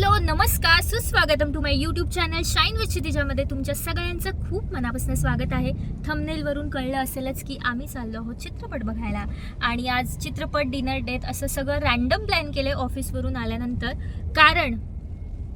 Hello नमस्कार सुस्वागतम to my YouTube channel shine with क्षितिजामध्ये तुमच्या सगळ्यांचं खूप मनापासून स्वागत आहे. थंबनेलवरून कळलं असेलच की आम्ही चाललो आहोत चित्रपट बघायला. आणि आज चित्रपट डिनर डेट असं सगळं रॅन्डम प्लॅन केलं ऑफिसवरून आल्यानंतर. कारण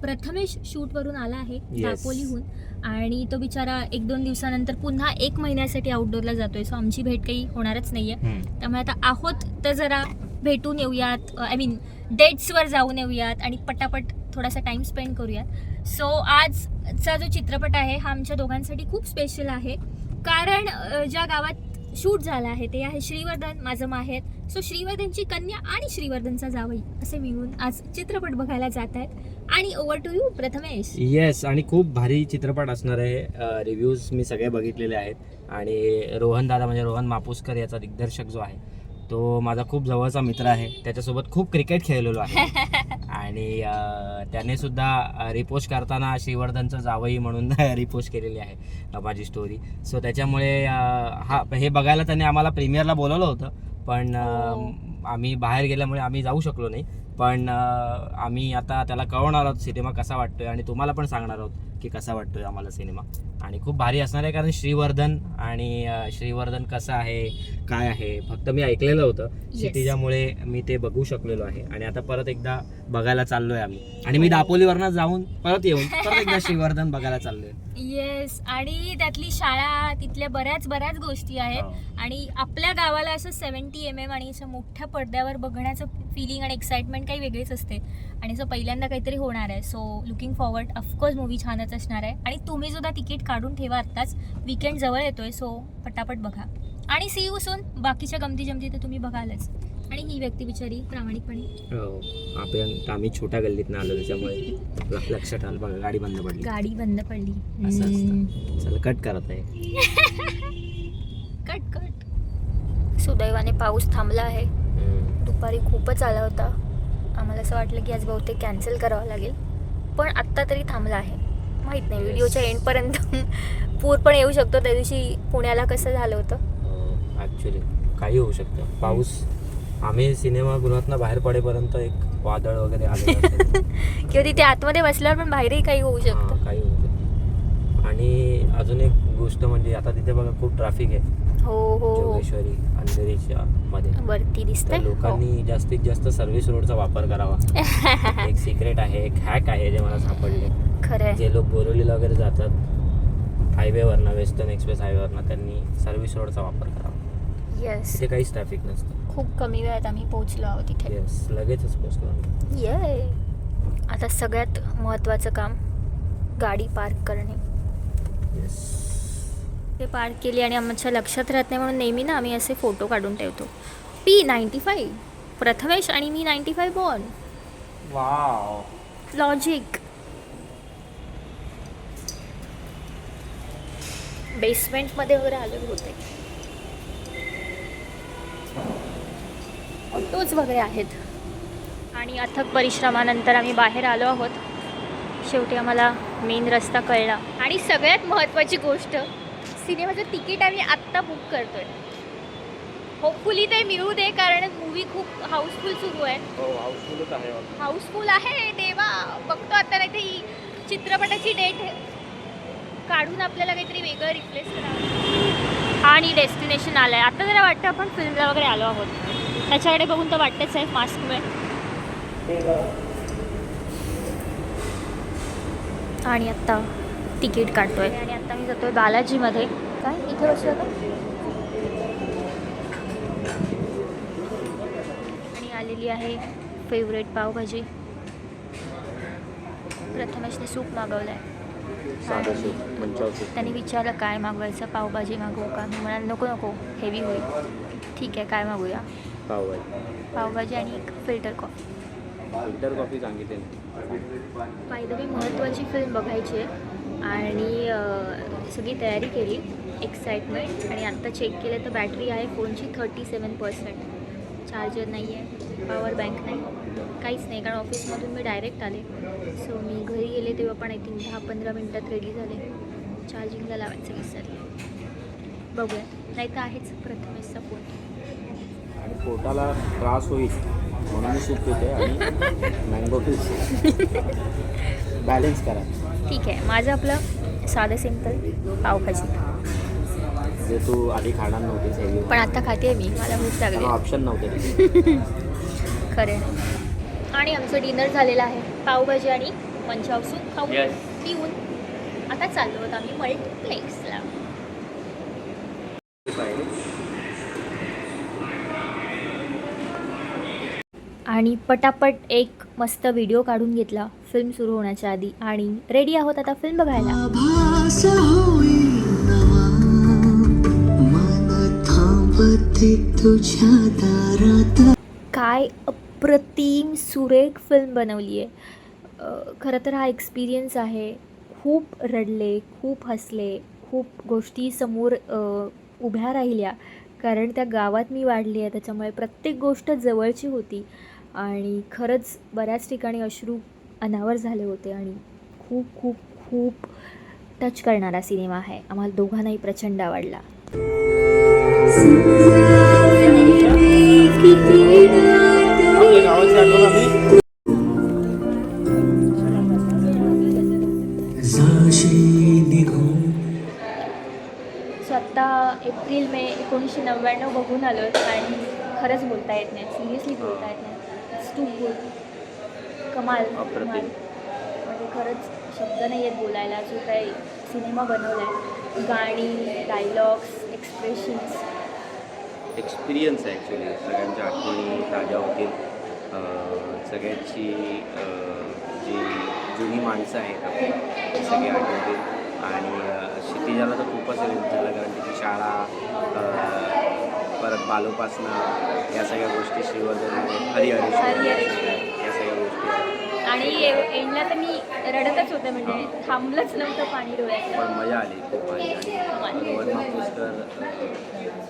प्रथमेश शूटवरून आला आहे. दापोलीहून. आणि तो बिचारा एक दोन दिवसानंतर पुन्हा एक महिन्यासाठी आउटडोअरला जातोय. सो आमची भेट काही होणारच नाहीये. त्यामुळे आता आहोत तर जरा भेटून येऊयात. आय मीन डेट्सवर जाऊन येऊयात. आणि पटापट थोडासा टाइम स्पेंड करूयात. सो आजचा जो चित्रपट आहे हा आमच्या दोघांसाठी खूप स्पेशल आहे. कारण ज्या गावात शूट झाला आहे ते आहे श्रीवर्धन माझं माहेर. सो श्रीवर्धनची कन्या आणि श्रीवर्धनचा जावई असे मिळून आज चित्रपट बघायला जात आहेत. आणि over to you Prathamesh. Yes आणि खूप भारी चित्रपट असणार आहे. रिव्ह्यूज मी सगळे बघितलेले आहेत. आणि रोहन दादा म्हणजे रोहन मापुसकर याचा दिग्दर्शक जो आहे तो माझा खूप जवळचा मित्र आहे. त्याच्यासोबत खूप क्रिकेट खेळलेलो आहे. आणि त्याने सुद्धा रिपोस्ट करताना श्रीवर्धनचं जावई म्हणून रिपोस्ट केलेली आहे माझी स्टोरी सो त्याच्यामुळे हा हे बघायला त्याने आम्हाला प्रीमियरला बोलवलं होतं. पण अं, आम्ही बाहेर गेल्यामुळे आम्ही जाऊ शकलो नाही. पण आम्ही आता त्याला कळवणार आहोत सिनेमा कसा वाटतोय आणि तुम्हाला पण सांगणार आहोत. की कसा वाटतोय आम्हाला सिनेमा? आणि खूप भारी असणार आहे कारण श्रीवर्धन आणि श्रीवर्धन कसं आहे काय आहे फक्त मी ऐकलेलं होतं. क्षितिजामुळे मी ते बघू शकलेलो आहे. आणि आता परत एकदा बघायला चाललोय आम्ही. आणि मी दापोलीवरनं जाऊन परत येऊन परत एकदा श्रीवर्धन बघायला चाललोय. येस आणि त्यातली शाळा तिथल्या बऱ्याच बऱ्याच गोष्टी आहेत. हो. आणि आपल्या गावाला असं सेवन्टी एम एम आणि असं मोठ्या पडद्यावर बघण्याचं फिलिंग आणि एक्साइटमेंट काही वेगळीच असते. आणि असं पहिल्यांदा काहीतरी होणार आहे. So looking forward of course movie छानच असणार आहे. आणि तुम्ही सुद्धा तिकीट काढून ठेवा आत्ताच. विकेंड जवळ येतोय सो पटापट बघा. आणि सी यू सून बाकीच्या गमती जमती तर तुम्ही बघालच. आणि ही व्यक्ती बिचारी प्रामाणिकपणे. हो. आपण आम्ही छोट्या गल्लीतनं आलो त्याच्यामुळे लक्षात आलं. बघा गाडी बंद पडली. गाडी बंद पडली. असं. असतं. चल कट करत आहे. कट कट सुदैवाने पाऊस थांबला आहे. दुपारी खूपच आला होता. आम्हाला असं वाटलं की आज बहुतेक कॅन्सल करावं लागेल. पण आत्ता तरी थांबला आहे. माहीत नाही. व्हिडिओच्या एंडपर्यंत पूर पण येऊ शकतो. त्या दिवशी पुण्याला कसं झालं होतं? ॲक्च्युली काही होऊ शकतं. पाऊस आम्ही सिनेमागृहातनं बाहेर पडेपर्यंत एक वादळ वगैरे असेल. किंवा तिथे आतमध्ये बसल्यावर पण बाहेरही काही होऊ शकतं. हां, काही होऊ शकतं. आणि अजून एक गोष्ट म्हणजे आता तिथे बघा खूप ट्रॅफिक आहे. हो हो. जोगेश्वरी. अंधेरीच्या मध्ये. वरती दिसतंय? हो. लोकांनी जास्तीत जास्त सर्व्हिस रोडचा वापर करावा. एक सिक्रेट आहे एक हॅक आहे जे मला सापडले. खरं जे लोक बोरिवलीला वगैरे जातात हायवेवरनं वेस्टर्न एक्सप्रेस हायवेवरनं त्यांनी सर्व्हिस रोडचा वापर करावा. येस तिथे काहीच ट्रॅफिक नसतं. खूप कमी वेळात आम्ही पोहोचलो आहोत तिथे येस लगेचच पोचलो आम्ही. ये आता सगळ्यात महत्त्वाचं काम गाडी पार्क करणे. ते पार्क केली आणि आमच्या लक्षात राहत नाही म्हणून नेहमी ना आम्ही असे फोटो काढून ठेवतो. पी नाईन्टी फाईव्ह प्रथमेश आणि मी नाईन्टी फाईव्ह बॉन वाव लॉजिक बेसमेंटमध्ये वगैरे आले होते. ऑटोज वगैरे आहेत. आणि अथक परिश्रमानंतर आम्ही बाहेर आलो आहोत. शेवटी आम्हाला मेन रस्ता कळला. आणि सगळ्यात महत्त्वाची गोष्ट सिनेमाचं तिकीट आम्ही आत्ता बुक करतोय. होपफुली ते मिळू दे कारण मूवी खूप हाऊसफुल सुरू आहे. हो हाऊसफुलच आहे हाऊसफुल आहे देवा बघतो आता नाही ही चित्रपटाची डेट काढून आपल्याला काहीतरी वेगळं रिप्लेस करावं आणि डेस्टिनेशन आलं आहे आता जरा वाटतं आपण फिल्मला वगैरे आलो आहोत. त्याच्याकडे बघून तर वाटतंच आहे मास्कमुळे आणि आत्ता तिकीट काढतोय. आणि आता मी जातोय बालाजीमध्ये. काय? इथे बसलो का आणि आलेली आहे फेवरेट पावभाजी. प्रथमेशने सूप मागवलं आहे त्याने विचारलं काय मागवायचं? पावभाजी मागवू का? मी म्हणाल नको नको हेवी होईल. ठीक आहे काय मागूया? पावभाजी. पावभाजी आणि एक फिल्टर कॉफी फिल्टर कॉफी सांगितली. बाय द वे महत्त्वाची फिल्म बघायची आहे. आणि सगळी तयारी केली एक्साइटमेंट आणि आत्ता चेक केलं तर बॅटरी आहे फोनची थर्टी सेवन पर्सेंट चार्जर नाही आहे पॉवर बँक नाही काहीच नाही. कारण ऑफिसमधून मी डायरेक्ट आले. सो मी घरी गेले तेव्हा पण आय थिंक दहा पंधरा मिनटात रेडी झाले. चार्जिंगला लावायचं विसरले. बघूया. नाही तर आहेच प्रथमेशचा फोन आणि पोटाला त्रास होईल म्हणून मी सूप पिते आणि मँगो बॅलन्स करा. ठीक आहे. माझं आपलं साधं सिंपल पावभाजी जे तू आधी खाणार नव्हतीस हेवी पण आता खाते मी. मला भूक लागली. ऑप्शन नव्हते खरे आणि आमचं डिनर झालेलं आहे. पावभाजी आणि मंचावसून खाऊन. पिऊन. आता चाललो होतो आम्ही मल्टीप्लेक्सला आणि पटापट एक मस्त व्हिडिओ काढून घेतला. फिल्म सुरू होण्याच्या आधी. आणि रेडी आहोत आता फिल्म बघायला. काय अप्रतिम सुरेख फिल्म बनवली आहे खरं तर हा एक्सपिरियन्स आहे. खूप रडले खूप हसले खूप गोष्टी समोर उभ्या राहिल्या. कारण त्या गावात मी वाढली आहे. त्याच्यामुळे प्रत्येक गोष्ट जवळची होती. आणि खरंच बऱ्याच ठिकाणी अश्रू अनावर झाले होते आणि खूप खूप खूप टच करणारा सिनेमा आहे. आम्हाला दोघांनाही प्रचंड आवडला. स्वतः एप्रिल मे एकोणीसशे नव्याण्णव बघून आलो आणि खरंच बोलता येत नाही. सिरियसली बोलता येत नाही. It's too कमाल अप्रतिम. कमाल. म्हणजे खरंच शब्द नाही आहेत बोलायला जो काही सिनेमा बनवला आहे गाणी डायलॉग्स एक्सप्रेशन्स एक्सपिरियन्स आहे ॲक्च्युली सगळ्यांच्या आठवणी ताज्या होतील. अं, सगळ्यांची अं, जी जुनी माणसं आहेत आपली ती सगळी आठवतील. आणि अं, क्षितिजाला तर खूपच हेल्प झालं कारण तिची शाळा अं, परत बालोपासना या सगळ्या गोष्टी श्रीवर्धन हरिहरेश्वर. हरिहरेश्वर. या सगळ्या गोष्टी आहेत. आणि एंडला तर मी रडतच होते म्हणजे थांबलंच नव्हतं पाणी डोळ्यात. पण मजा आली खूप भारी आणि रोहन मापुसकर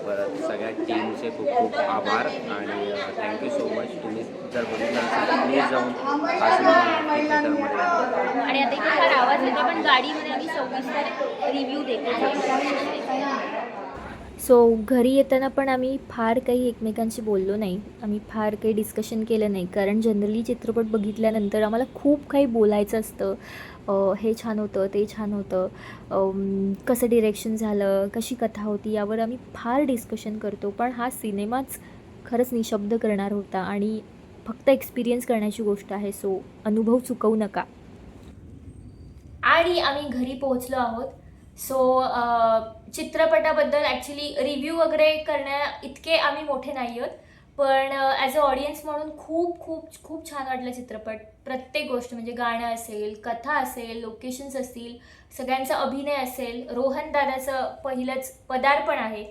परत सगळ्या टीमचे खूप खूप आभार आणि थँक्यू सो मच तुम्ही जर बघितलं असेल तर प्लीज जाऊन थिएटरमध्ये आणि आता इथे फार आवाज येते पण गाडीमध्ये आम्ही सविस्तर रिव्ह्यू देतो. सो घरी येताना पण आम्ही फार काही एकमेकांशी बोललो नाही. आम्ही फार काही डिस्कशन केलं नाही. कारण जनरली चित्रपट बघितल्यानंतर आम्हाला खूप काही बोलायचं असतं. हे छान होतं ते छान होतं. कसं डिरेक्शन झालं कशी कथा होती यावर आम्ही फार डिस्कशन करतो. पण हा सिनेमाच खरंच निशब्द करणार होता आणि फक्त एक्सपिरियन्स करण्याची गोष्ट आहे. सो अनुभव चुकवू नका. आणि आम्ही घरी पोहोचलो आहोत. सो चित्रपटाबद्दल ॲक्च्युली रिव्ह्यू वगैरे करण्या इतके आम्ही मोठे नाही आहोत पण ॲज अ ऑडियन्स म्हणून खूप खूप खूप छान वाटलं चित्रपट. प्रत्येक गोष्ट म्हणजे गाणं असेल कथा असेल लोकेशन्स असतील सगळ्यांचा अभिनय असेल रोहन दादाचं पहिलंच पदार्पण आहे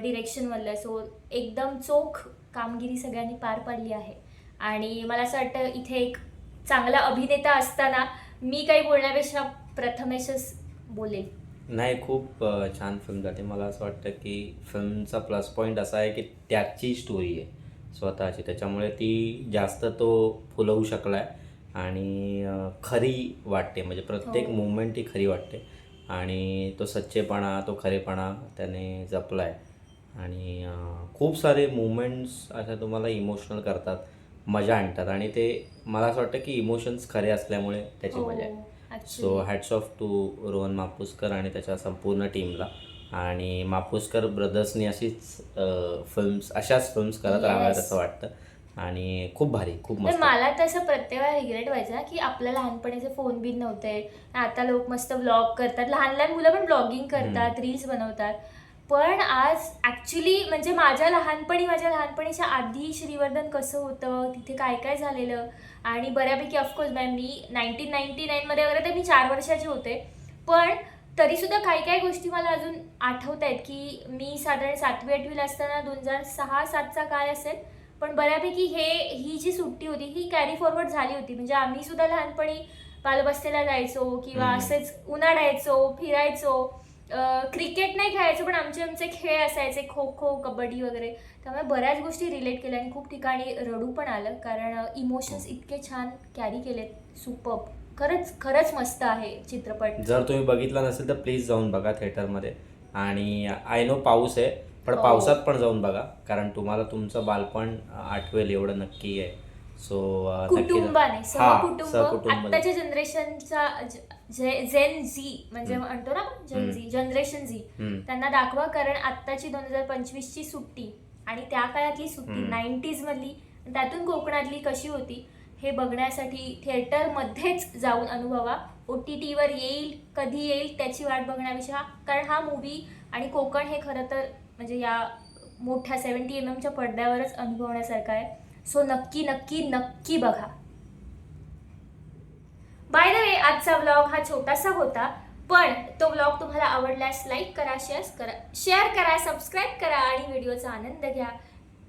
डिरेक्शनमधलं सो एकदम चोख कामगिरी सगळ्यांनी पार पाडली आहे. आणि मला असं वाटतं इथे एक चांगला अभिनेता असताना मी काही बोलण्यापेक्षा प्रथमेशच बोलेल. नाही खूप छान फिल्म झाली मला असं वाटतं की फिल्मचा प्लस पॉईंट असा आहे की त्याची स्टोरी आहे स्वतःची. त्याच्यामुळे ती जास्त तो फुलवू शकला आहे आणि खरी वाटते. म्हणजे प्रत्येक हो. मुवमेंट ती खरी वाटते. आणि तो सच्चेपणा तो खरेपणा त्याने जपला आहे आणि खूप सारे मुवमेंट्स अशा तुम्हाला इमोशनल करतात. मजा आणतात. आणि ते मला असं वाटतं की इमोशन्स खरे असल्यामुळे त्याची हो, मजा आहे. So hats off to Rohan Mapuskar आणि त्याच्या संपूर्ण टीमला आणि मापुसकर ब्रदर्सनी अशीच फिल्म्स अशाच फिल्म्स करत राहाव्यात. असं वाटतं. आणि खूप भारी खूप तर मस्त. मला तसं प्रत्येक वेळा रिग्रेट व्हायचा की आपल्या लहानपणीचे फोन बिन नव्हते. आता लोक मस्त ब्लॉग करतात. लहान लहान मुलं पण ब्लॉगिंग करतात रील्स बनवतात. पण आज ॲक्च्युली म्हणजे माझ्या लहानपणी माझ्या लहानपणीच्या आधी श्रीवर्धन कसं होतं तिथे काय काय झालेलं आणि बऱ्यापैकी ऑफकोर्स मॅम मी नाईन्टीन नाईन्टी नाईनमध्ये वगैरे तर मी चार वर्षाचे होते. पण तरीसुद्धा काही काही गोष्टी मला अजून आठवत आहेत की मी साधारण सातवी आठवीला असताना दोन हजार सहा सातचा काळ असेल पण बऱ्यापैकी हे ही जी सुट्टी होती ही कॅरी फॉरवर्ड झाली होती. म्हणजे आम्ही सुद्धा लहानपणी बालबस्तेला जायचो किंवा. असेच उन्हाळायचो फिरायचो. क्रिकेट नाही खेळायचो पण आमचे आमचे खेळ असायचे खो खो कबड्डी वगैरे. त्यामुळे बऱ्याच गोष्टी रिलेट केल्या आणि खूप ठिकाणी रडू पण आलं कारण इमोशन्स इतके छान कॅरी केलेत. सुपर खरंच खरंच मस्त आहे चित्रपट. जर तुम्ही बघितला नसेल तर प्लीज जाऊन बघा थिएटरमध्ये आणि आय नो पाऊस आहे पण हो. पावसात पण जाऊन बघा कारण तुम्हाला तुमचं बालपण आठवेल एवढं नक्की आहे. सो कुटुंबाने सहकुटुंब आत्ताच्या जनरेशनचा जेन झी म्हणजे. म्हणतो ना जेन. झी जनरेशन झी त्यांना दाखवा कारण आत्ताची दोन हजार पंचवीस ची सुट्टी आणि त्या काळातली सुट्टी. नाईन्टीज मधली त्यातून कोकणातली कशी होती हे बघण्यासाठी थिएटर मध्येच जाऊन अनुभवा ओ टी टीवर येईल कधी येईल त्याची वाट बघण्यापेक्षा कारण हा मूवी आणि कोकण हे खरं तर म्हणजे या मोठ्या सेवन्टी एम एमच्या पडद्यावरच अनुभवण्यासारखं आहे सो नक्की नक्की नक्की बघा. बाय द वे आजचा व्लॉग हा छोटासा होता पण तो व्लॉग तुम्हाला आवडल्यास लाईक करा शेअर करा शेअर करा सबस्क्राईब करा आणि व्हिडिओचा आनंद घ्या.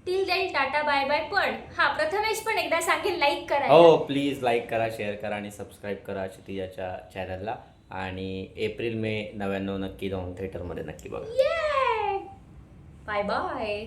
Till then tata bye bye पण हा प्रथमेश पण एकदा सांगेल लाईक करा. हो प्लीज लाईक करा शेअर करा आणि सबस्क्राईब करा क्षितिजाच्या चॅनलला आणि एप्रिल मे नव्याण्णव नक्की जाऊन थिएटरमध्ये नक्की बघा. Bye bye